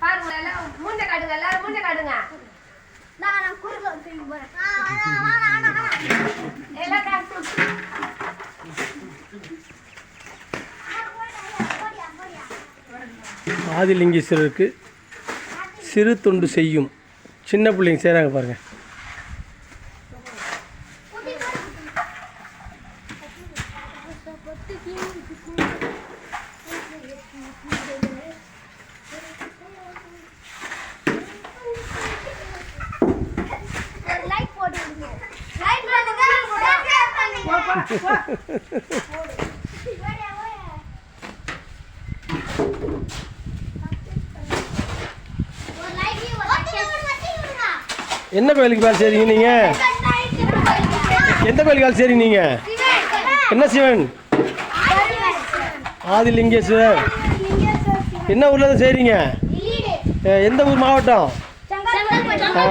பாருங்க எல்லாம் மூஞ்ச எல்லாரும் மூஞ்ச நான் நான் குறுக்க தூக்கி போறேன் எல்லாம் ஆதிலிங்கேஸ்வரருக்கு சிறு தொண்டு செய்யும் சின்ன பிள்ளைங்க செய்கிறாங்க பாருங்கள் என்ன கோயிலுக்கு வேலை செய்கிறீங்க நீங்கள் எந்த கோயிலுக்கு வேலை செய்கிறீங்க நீங்கள் என்ன சிவன்? ஆதிலிங்கேஸ்வரர் என்ன ஊரில் தான் செய்கிறீங்க எந்த ஊர் மாவட்டம். ஆ.